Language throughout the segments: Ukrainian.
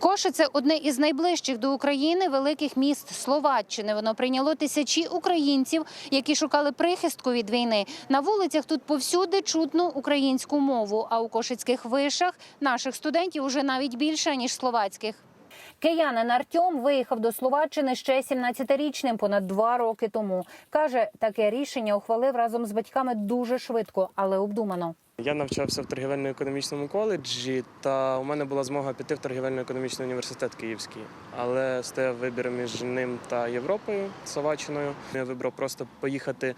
Коши це одне із найближчих до України великих міст Словаччини. Воно прийняло тисячі українців, які шукали прихистку від війни. На вулицях тут повсюди чутно українську мову. А у кошицьких вишах наших студентів уже навіть більше ніж словацьких. Киянин Артем виїхав до Словаччини ще 17-річним, понад два роки тому. Каже, таке рішення ухвалив разом з батьками дуже швидко, але обдумано. Я навчався в торгівельно-економічному коледжі, та у мене була змога піти в торгівельно-економічний університет Київський. Але стояв вибір між ним та Європою, Словаччиною. Я вибрав просто поїхати,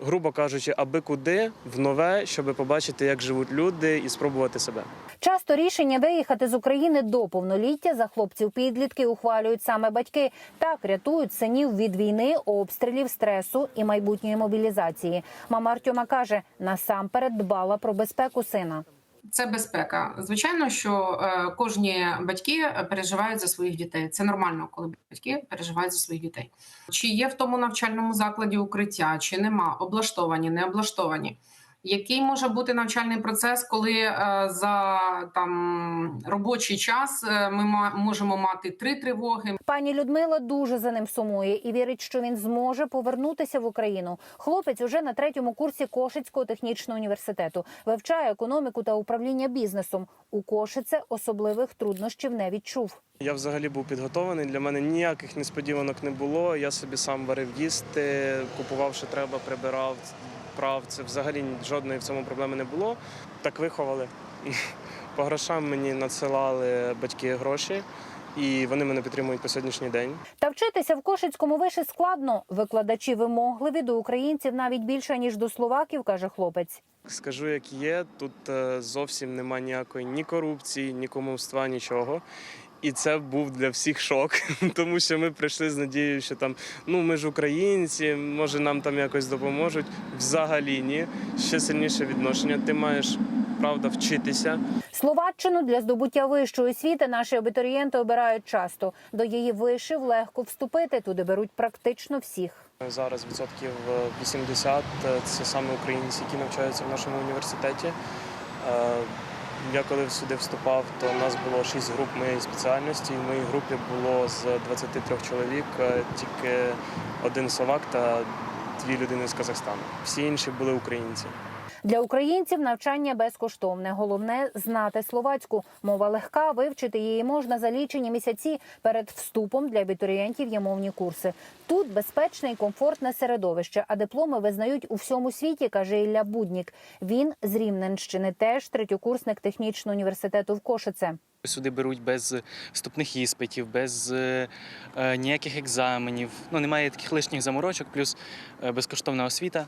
грубо кажучи, аби куди в нове, щоб побачити, як живуть люди, і спробувати себе. Часто рішення виїхати з України до повноліття за хлопців підлітки ухвалюють саме батьки. Так рятують синів від війни, обстрілів, стресу і майбутньої мобілізації. Мама Артема каже, насамперед дбала про безпеку сина. Це безпека. Звичайно, що е, кожні батьки переживають за своїх дітей. Це нормально, коли батьки переживають за своїх дітей. Чи є в тому навчальному закладі укриття, чи нема, облаштовані, не облаштовані. Який може бути навчальний процес, коли е, за там робочий час е, ми ма- можемо мати три тривоги, Пані Людмила дуже за ним сумує і вірить, що він зможе повернутися в Україну. Хлопець уже на третьому курсі Кошицького технічного університету вивчає економіку та управління бізнесом. У Кошице особливих труднощів не відчув. Я взагалі був підготований. Для мене ніяких несподіванок не було. Я собі сам варив їсти, купував, що треба, прибирав, прав. Це взагалі жодної в цьому проблеми не було. Так виховали. По грошам мені надсилали батьки гроші, і вони мене підтримують по сьогоднішній день. Та вчитися в Кошицькому виші складно. Викладачі вимогливі до українців навіть більше ніж до словаків, каже хлопець. Скажу, як є, тут е, зовсім нема ніякої ні корупції, ні кумовства, нічого. І це був для всіх шок, тому що ми прийшли з надією, що там ну ми ж українці, може нам там якось допоможуть. Взагалі ні. Ще сильніше відношення. Ти маєш правда вчитися. Словаччину для здобуття вищої освіти наші абітурієнти обирають часто. До її вишив легко вступити. Туди беруть практично всіх. Зараз відсотків е, 80 – це саме українці, які навчаються в нашому університеті. Я коли сюди вступав, то у нас було шість груп моєї спеціальності. В моїй групі було з 23 чоловік е, тільки один словак та дві людини з Казахстану. Всі інші були українці. Для українців навчання безкоштовне. Головне знати словацьку. Мова легка, вивчити її можна за лічені місяці. Перед вступом для абітурієнтів є мовні курси. Тут безпечне і комфортне середовище, а дипломи визнають у всьому світі, каже Ілля Буднік. Він з Рівненщини, теж третьокурсник технічного університету в Кошице. Сюди беруть без вступних іспитів, без е, е, ніяких екзаменів. Ну немає таких лишніх заморочок, плюс е, безкоштовна освіта.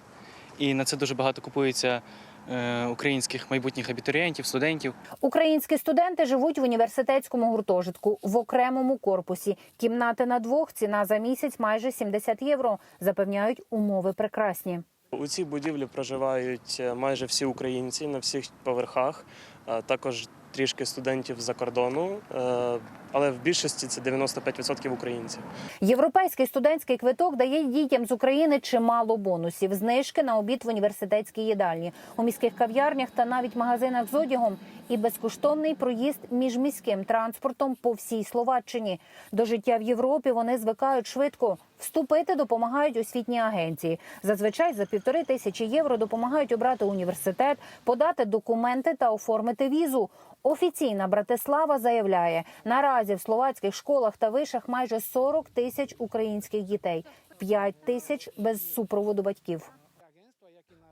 І на це дуже багато купується е, українських майбутніх абітурієнтів, студентів. Українські студенти живуть в університетському гуртожитку в окремому корпусі. Кімнати на двох ціна за місяць майже 70 євро. Запевняють, умови прекрасні. У цій будівлі проживають е, майже всі українці на всіх поверхах, а також трішки студентів з-за кордону, е, але в більшості це 95% українців. Європейський студентський квиток дає дітям з України чимало бонусів. Знижки на обід в університетській їдальні, у міських кав'ярнях та навіть магазинах з одягом. І безкоштовний проїзд міжміським транспортом по всій Словаччині. До життя в Європі вони звикають швидко. Вступити допомагають освітні агенції. Зазвичай за півтори тисячі євро допомагають обрати університет, подати документи та оформити візу. Офіційна Братислава заявляє, наразі в словацьких школах та вишах майже 40 тисяч українських дітей, 5 тисяч без супроводу батьків.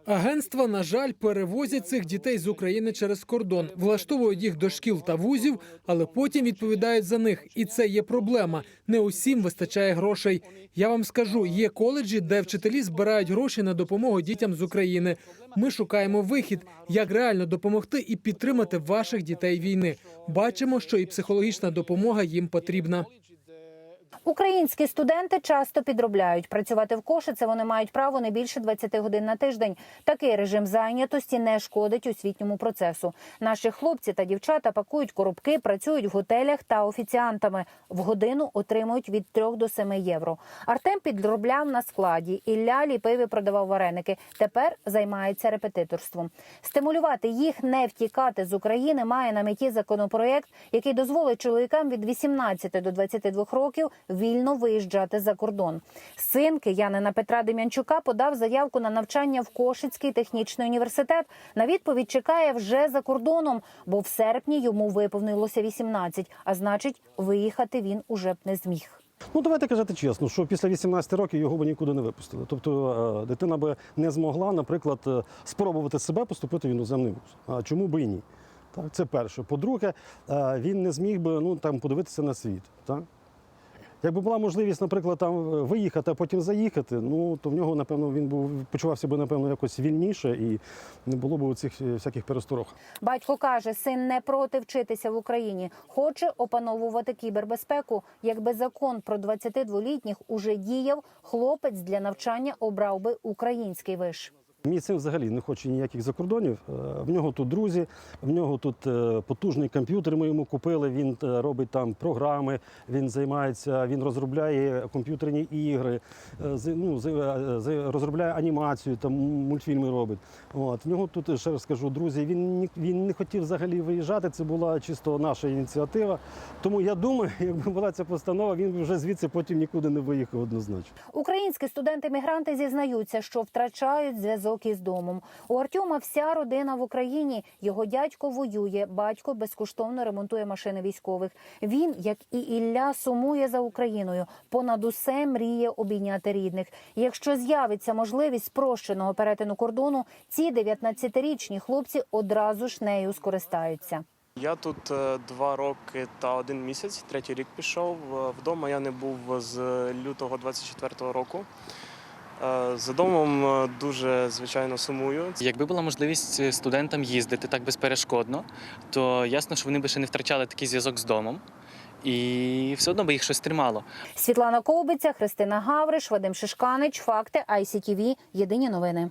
Агентства, на жаль, перевозять цих дітей з України через кордон, влаштовують їх до шкіл та вузів, але потім відповідають за них. І це є проблема. Не усім вистачає грошей. Я вам скажу, є коледжі, де вчителі збирають гроші на допомогу дітям з України. Ми шукаємо вихід, як реально допомогти і підтримати ваших дітей війни. Бачимо, що і психологічна допомога їм потрібна. Українські студенти часто підробляють. Працювати в Кошице вони мають право не більше 20 годин на тиждень. Такий режим зайнятості не шкодить освітньому процесу. Наші хлопці та дівчата пакують коробки, працюють в готелях та офіціантами. В годину отримують від 3 до 7 євро. Артем підробляв на складі. Ілля ліпив і продавав вареники. Тепер займається репетиторством. Стимулювати їх не втікати з України має на меті законопроєкт, який дозволить чоловікам від 18 до 22 років вільно виїжджати за кордон. Син киянина Петра Дем'янчука подав заявку на навчання в Кошицький технічний університет. На відповідь чекає вже за кордоном, бо в серпні йому виповнилося 18, а значить, виїхати він уже б не зміг. Ну, давайте казати чесно, що після 18 років його би нікуди не випустили. Тобто е, дитина би не змогла, наприклад, е, спробувати себе поступити в іноземний вуз. А чому би і ні? Так, це перше. По-друге, е, він не зміг би ну, там, подивитися на світ. Так? Якби була можливість, наприклад, там е, виїхати, а потім заїхати, ну то в нього, напевно, він був почувався би, напевно, якось вільніше і не було б цих всяких пересторог. Батько каже, син не проти вчитися в Україні, хоче опановувати кібербезпеку. Якби закон про 22-літніх уже діяв, хлопець для навчання обрав би український виш. Мій син взагалі не хоче ніяких закордонів. Е, В нього тут друзі, в нього тут е, потужний комп'ютер. Ми йому купили. Він е, робить там програми, він займається, він розробляє комп'ютерні ігри, ну, розробляє анімацію, там мультфільми робить. От в нього тут ще раз скажу, друзі. Він він не хотів взагалі виїжджати. Це була чисто наша ініціатива. Тому я думаю, якби була ця постанова, він вже звідси потім нікуди не виїхав однозначно. Українські студенти-мігранти зізнаються, що втрачають зв'язок із домом. У Артема вся родина в Україні. Його дядько воює, батько безкоштовно ремонтує машини військових. Він, як і Ілля, сумує за Україною. Понад усе мріє обійняти рідних. Якщо з'явиться можливість спрощеного перетину кордону, ці 19-річні хлопці одразу ж нею скористаються. Я тут е, два роки та один місяць, третій рік пішов. Е, Вдома я не був з лютого 24-го року. Е, За домом е, дуже звичайно сумую. Якби була можливість е, студентам їздити так безперешкодно, то ясно, що вони би ще не втрачали такий зв'язок з домом. І все одно би їх щось тримало. Світлана Ковбиця, Христина Гавриш, Вадим Шишканич. Факти ICTV. Єдині новини.